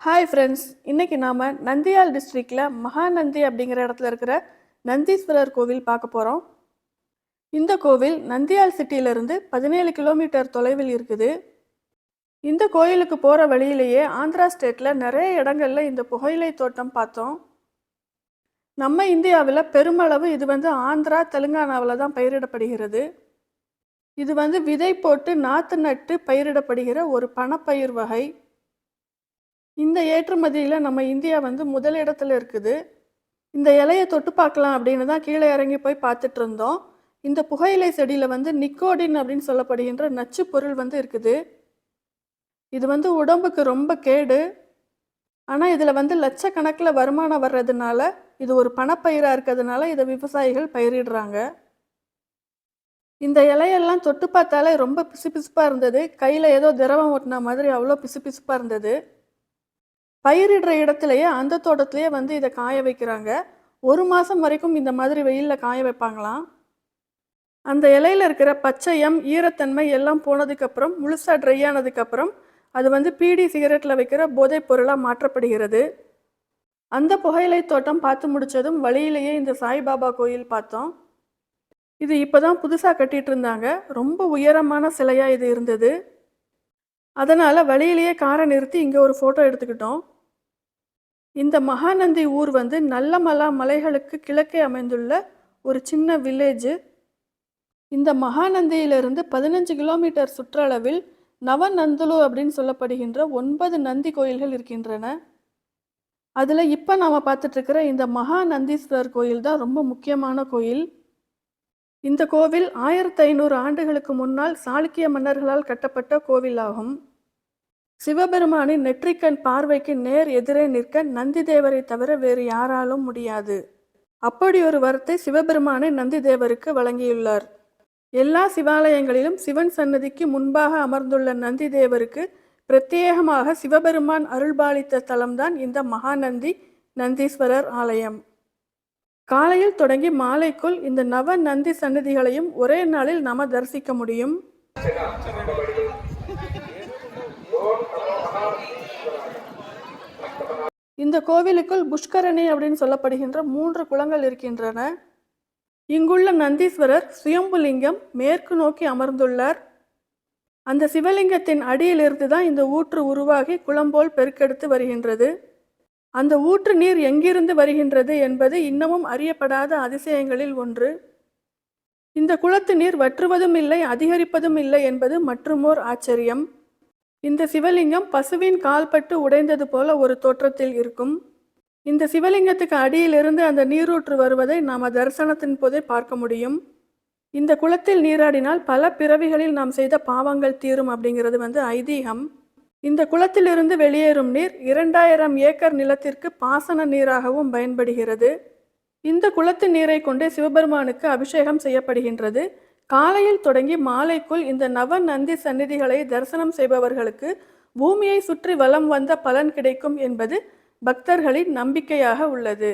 Hi friends இன்னைக்கு நாம் நந்தியால் டிஸ்ட்ரிக்டில் மகாநந்தி அப்படிங்கிற இடத்துல இருக்கிற நந்தீஸ்வரர் கோவில் பார்க்க போகிறோம் இந்த கோவில் நந்தியால் சிட்டியிலிருந்து பதினேழு கிலோமீட்டர் தொலைவில் இருக்குது. இந்த கோயிலுக்கு போகிற வழியிலேயே ஆந்திரா ஸ்டேட்டில் நிறைய இடங்கள்ல இந்த புகையிலை தோட்டம் பார்த்தோம். நம்ம இந்தியாவில் பெருமளவு இது வந்து ஆந்திரா தெலுங்கானாவில் தான் பயிரிடப்படுகிறது. இது வந்து விதை போட்டு நாற்று நட்டு பயிரிடப்படுகிற ஒரு பணப்பயிர் வகை. இந்த ஏற்றுமதியில் நம்ம இந்தியா வந்து முதலிடத்துல இருக்குது. இந்த இலையை தொட்டு பார்க்கலாம் அப்படின்னு தான் கீழே இறங்கி போய் பார்த்துட்டு இருந்தோம். இந்த புகையிலை செடியில் வந்து நிக்கோடின் அப்படின்னு சொல்லப்படுகின்ற நச்சு பொருள் வந்து இருக்குது. இது வந்து உடம்புக்கு ரொம்ப கேடு. ஆனால் இதில் வந்து லட்சக்கணக்கில் வருமானம் வர்றதுனால இது ஒரு பணப்பயிராக இருக்கிறதுனால இதை விவசாயிகள் பயிரிடுறாங்க. இந்த இலையெல்லாம் தொட்டு பார்த்தாலே ரொம்ப பிசுபிசுப்பாக இருந்தது. கையில் ஏதோ திரவம் ஓட்டின மாதிரி அவ்வளோ பிசுபிசுப்பாக இருந்தது. பயிரிடுற இடத்துலையே அந்த தோட்டத்திலேயே வந்து இதை காய வைக்கிறாங்க. ஒரு மாதம் வரைக்கும் இந்த மாதிரி வெயிலில் காய வைப்பாங்களாம். அந்த இலையில இருக்கிற பச்சையம் ஈரத்தன்மை எல்லாம் போனதுக்கப்புறம் முழுசாக ட்ரை ஆனதுக்கப்புறம் அது வந்து பீடி சிகரெட்டில் வைக்கிற போதைப் பொருளாக மாற்றப்படுகிறது. அந்த புகையிலை தோட்டம் பார்த்து முடிச்சதும் வழியிலேயே இந்த சாய்பாபா கோயில் பார்த்தோம். இது இப்போ தான் புதுசாக கட்டிட்டு இருந்தாங்க. ரொம்ப உயரமான சிலையாக இது இருந்தது. அதனால் வழியிலேயே காரை நிறுத்தி இங்கே ஒரு ஃபோட்டோ எடுத்துக்கிட்டோம். இந்த மகாநந்தி ஊர் வந்து நல்லமலா மலைகளுக்கு கிழக்கே அமைந்துள்ள ஒரு சின்ன வில்லேஜு இந்த மகாநந்தியிலிருந்து பதினஞ்சு கிலோமீட்டர் சுற்றளவில் நவநந்துலு அப்படின்னு சொல்லப்படுகின்ற ஒன்பது நந்தி கோயில்கள் இருக்கின்றன. அதில் இப்போ நாம் பார்த்துட்ருக்கிற இந்த மகாநந்தீஸ்வரர் கோயில் தான் ரொம்ப முக்கியமான கோயில். இந்த கோவில் ஆயிரத்தி ஐநூறு ஆண்டுகளுக்கு முன்னால் சாளுக்கிய மன்னர்களால் கட்டப்பட்ட கோவிலாகும். சிவபெருமானின் நெற்றிக்கண் பார்வைக்கு நேர் எதிரே நிற்க நந்தி தேவரை தவிர வேறு யாராலும் முடியாது. அப்படி ஒரு வரத்தை சிவபெருமானை நந்தி தேவருக்கு வழங்கியுள்ளார். எல்லா சிவாலயங்களிலும் சிவன் சன்னதிக்கு முன்பாக அமர்ந்துள்ள நந்தி தேவருக்கு பிரத்யேகமாக சிவபெருமான் அருள்பாலித்த தலம்தான் இந்த மகாநந்தி நந்தீஸ்வரர் ஆலயம். காலையில் தொடங்கி மாலைக்குள் இந்த நவ நந்தி சன்னதிகளையும் ஒரே நாளில் நாம தரிசிக்க முடியும். இந்த கோவிலுக்குள் புஷ்கரணி அப்படின்னு சொல்லப்படுகின்ற மூன்று குளங்கள் இருக்கின்றன. இங்குள்ள நந்தீஸ்வரர் சுயம்புலிங்கம் மேற்கு நோக்கி அமர்ந்துள்ளார். அந்த சிவலிங்கத்தின் அடியிலிருந்து தான் இந்த ஊற்று உருவாகி குளம்போல் பெருக்கெடுத்து வருகின்றது. அந்த ஊற்று நீர் எங்கிருந்து வருகின்றது என்பது இன்னமும் அறியப்படாத அதிசயங்களில் ஒன்று. இந்த குளத்து நீர் வற்றுவதும் இல்லை அதிகரிப்பதும் இல்லை என்பது மற்றுமோர் ஆச்சரியம். இந்த சிவலிங்கம் பசுவின் கால்பட்டு உடைந்தது போல ஒரு தோற்றத்தில் இருக்கும். இந்த சிவலிங்கத்துக்கு அடியிலிருந்து அந்த நீரூற்று வருவதை நாம் தரிசனத்தின் போதே பார்க்க முடியும். இந்த குளத்தில் நீராடினால் பல பிறவிகளில் நாம் செய்த பாவங்கள் தீரும் அப்படிங்கிறது வந்து ஐதீகம். இந்த குளத்திலிருந்து வெளியேறும் நீர் இரண்டாயிரம் ஏக்கர் நிலத்திற்கு பாசன நீராகவும் பயன்படுகிறது. இந்த குளத்து நீரை கொண்டே சிவபெருமானுக்கு அபிஷேகம் செய்யப்படுகின்றது. காலையில் தொடங்கி மாலைக்குள் இந்த நவ நந்தி சந்நிதிகளை தரிசனம் செய்பவர்களுக்கு பூமியை சுற்றி வலம் வந்த பலன் கிடைக்கும் என்பது பக்தர்களின் நம்பிக்கையாக உள்ளது.